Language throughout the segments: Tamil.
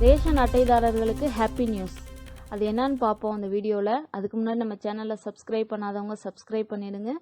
ரேஷன் அட்டைதாரர்களுக்கு ஹாப்பி நியூஸ் அது என்னன்னு பார்ப்போம் அந்த வீடியோவில் அதுக்கு முன்னாடி நம்ம சேனலை சப்ஸ்கிரைப் பண்ணாதவங்க சப்ஸ்கிரைப் பண்ணிடுங்க.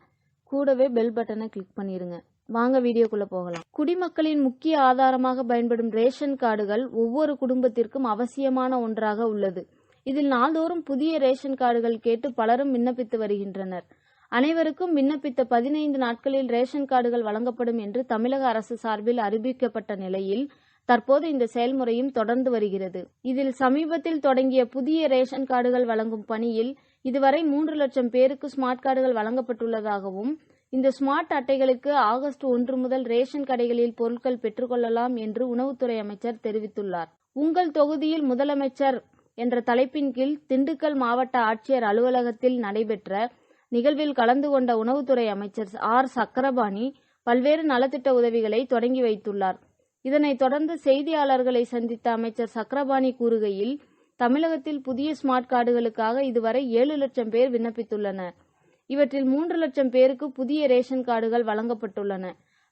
கூடவே பெல் பட்டனை கிளிக் பண்ணிடுங்க. வாங்க வீடியோக்குள்ளே போகலாம். குடிமக்களின் முக்கிய ஆதாரமாக பயன்படும் ரேஷன் கார்டுகள் ஒவ்வொரு குடும்பத்திற்கும் அவசியமான ஒன்றாக உள்ளது. இதில் நாள்தோறும் புதிய ரேஷன் கார்டுகள் கேட்டு பலரும் விண்ணப்பித்து வருகின்றனர். அனைவருக்கும் விண்ணப்பித்த பதினைந்து நாட்களில் ரேஷன் கார்டுகள் வழங்கப்படும் என்று தமிழக அரசு சார்பில் அறிவிக்கப்பட்ட நிலையில் தற்போது இந்த செயல்முறையும் தொடர்ந்து வருகிறது. இதில் சமீபத்தில் தொடங்கிய புதிய ரேஷன் கார்டுகள் வழங்கும் பணியில் இதுவரை மூன்று லட்சம் பேருக்கு ஸ்மார்ட் கார்டுகள் வழங்கப்பட்டுள்ளதாகவும் இந்த ஸ்மார்ட் அட்டைகளுக்கு ஆகஸ்ட் ஒன்று முதல் ரேஷன் கடைகளில் பொருட்கள் பெற்றுக்கொள்ளலாம் என்று உணவுத்துறை அமைச்சர் தெரிவித்துள்ளார். உங்கள் தொகுதியில் முதலமைச்சர் என்ற தலைப்பின் கீழ் திண்டுக்கல் மாவட்ட ஆட்சியர் அலுவலகத்தில் நடைபெற்ற நிகழ்வில் கலந்து கொண்ட உணவுத்துறை அமைச்சர் ஆர். சக்கரபாணி பல்வேறு நலத்திட்ட உதவிகளை தொடங்கி வைத்துள்ளார். இதனைத் தொடர்ந்து செய்தியாளர்களை சந்தித்த அமைச்சர் சக்கரபாணி கூறுகையில் தமிழகத்தில் புதிய ஸ்மார்ட் கார்டுகளுக்காக இதுவரை ஏழு லட்சம் பேர் விண்ணப்பித்துள்ளனர். இவற்றில் மூன்று லட்சம் பேருக்கு புதிய ரேஷன் கார்டுகள் வழங்கப்பட்டுள்ளன.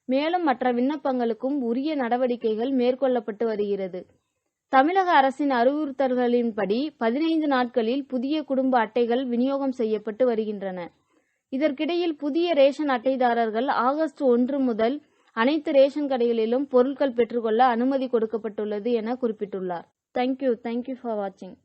மேலும் மற்ற விண்ணப்பங்களுக்கும் உரிய நடவடிக்கைகள் மேற்கொள்ளப்பட்டு வருகிறது. தமிழக அரசின் அறிவுறுத்தல்களின்படி பதினைந்து நாட்களில் புதிய குடும்ப அட்டைகள் விநியோகம் செய்யப்பட்டு வருகின்றன. இதற்கிடையில் புதிய ரேஷன் அட்டைதாரர்கள் ஆகஸ்ட் ஒன்று முதல் அனைத்து ரேஷன் கடைகளிலும் பொருட்கள் பெற்றுக்கொள்ள அனுமதி கொடுக்கப்பட்டுள்ளது என குறிப்பிட்டுள்ளார். தேங்க்யூ தேங்க்யூ ஃபார் வாட்சிங்